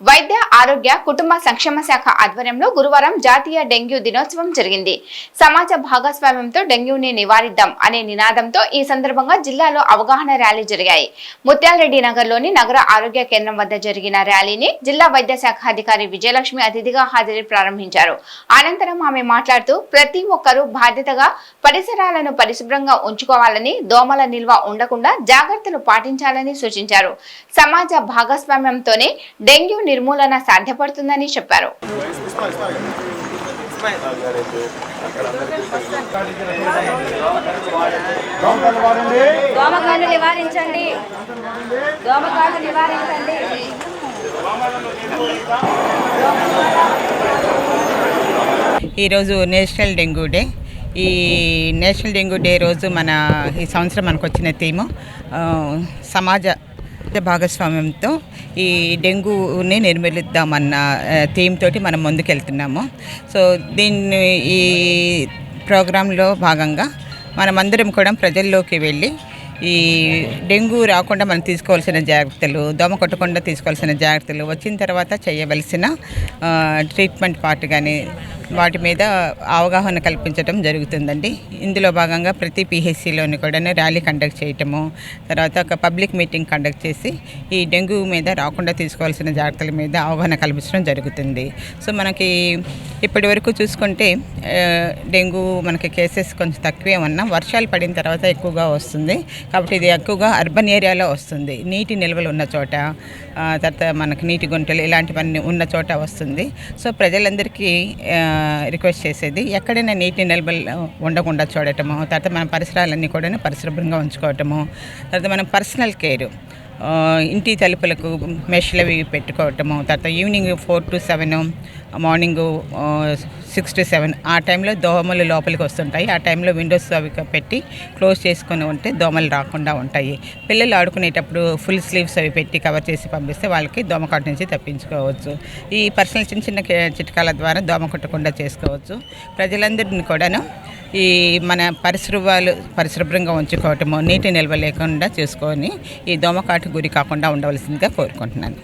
వైద్య ఆరోగ్య కుటుంబ సంక్షేమ శాఖ ఆధ్వర్యంలో గురువారం జాతీయ డెంగ్యూ దినోత్సవం జరిగింది. సమాజ భాగస్వామ్యంతో డెంగ్యూని నివారిద్దాం అనే నినాదంతో ఈ సందర్భంగా జిల్లాలో అవగాహన ర్యాలీ జరిగాయి. ముత్యాలరెడ్డి నగర్లోని నగర ఆరోగ్య కేంద్రం వద్ద జరిగిన ర్యాలీని జిల్లా వైద్య శాఖ అధికారి విజయలక్ష్మి అతిథిగా హాజరై ప్రారంభించారు. అనంతరం ఆమె మాట్లాడుతూ ప్రతి ఒక్కరూ బాధ్యతగా పరిసరాలను పరిశుభ్రంగా ఉంచుకోవాలని దోమల నిల్వ ఉండకుండా జాగ్రత్తలు పాటించాలని సూచించారు. సమాజ భాగస్వామ్యంతోనే డెంగ్యూ నిర్మూలన సాధ్యపడుతుందని చెప్పారు. నివారించండి. నివారించండి. ఈరోజు నేషనల్ డెంగ్యూ డే. ఈ నేషనల్ డెంగ్యూ డే రోజు మన ఈ సంవత్సరం మనకు వచ్చిన థీము ఆ, సమాజ భాగస్వామ్యంతో ఈ డెంగ్యూని నిర్మూలిద్దామన్న ఆ, థీమ్ తోటి మనం ముందుకెళ్తున్నాము. సో దీన్ని ఈ ప్రోగ్రాంలో భాగంగా మనమందరం కూడా ప్రజల్లోకి వెళ్ళి ఈ డెంగ్యూ రాకుండా మనం తీసుకోవాల్సిన జాగ్రత్తలు దోమ కొట్టకుండా తీసుకోవాల్సిన జాగ్రత్తలు వచ్చిన తర్వాత చేయవలసిన ట్రీట్మెంట్ పార్ట్ కానీ వాటి మీద అవగాహన కల్పించడం జరుగుతుందండి. ఇందులో భాగంగా ప్రతి పిహెచ్సిలోని కూడా ర్యాలీ కండక్ట్ చేయటము తర్వాత ఒక పబ్లిక్ మీటింగ్ కండక్ట్ చేసి ఈ డెంగ్యూ మీద రాకుండా తీసుకోవాల్సిన జాగ్రత్తల మీద అవగాహన కల్పించడం జరుగుతుంది. సో మనకి ఇప్పటి వరకు చూసుకుంటే డెంగ్యూ మనకి కేసెస్ కొంచెం తక్కువే ఉన్నా వర్షాలు పడిన తర్వాత ఎక్కువగా వస్తుంది. కాబట్టి ఇది ఎక్కువగా అర్బన్ ఏరియాలో వస్తుంది. నీటి నిల్వలు ఉన్న చోట తర్వాత మనకి నీటి గుంటలు ఇలాంటివన్నీ ఉన్న చోట వస్తుంది. సో ప్రజలందరికీ రిక్వెస్ట్ చేసేది ఎక్కడైనా నీటి నిల్వలు ఉండకుండా చూడటము తర్వాత మన పరిసరాలన్నీ కూడా పరిశుభ్రంగా ఉంచుకోవటము తర్వాత మనం పర్సనల్ కేర్. ఇంటి తలుపులకు మెష్లు అవి పెట్టుకోవటము తర్వాత evening four to seven morning six to seven ఆ టైంలో దోమలు లోపలికి వస్తుంటాయి. ఆ టైంలో విండోస్ అవి పెట్టి క్లోజ్ చేసుకొని ఉంటే దోమలు రాకుండా ఉంటాయి. పిల్లలు ఆడుకునేటప్పుడు ఫుల్ స్లీవ్స్ అవి పెట్టి కవర్ చేసి పంపిస్తే వాళ్ళకి దోమకాటు నుంచి తప్పించుకోవచ్చు. ఈ పర్సనల్ చిన్న చిన్న చిట్కాల ద్వారా దోమ కొట్టకుండా చేసుకోవచ్చు. ప్రజలందరిని కూడాను ఈ మన పరిశుభాలు పరిశుభ్రంగా ఉంచుకోవటము నీటి నిల్వ లేకుండా చూసుకొని ఈ దోమకాటు గురి కాకుండా ఉండవలసిందిగా కోరుకుంటున్నాను.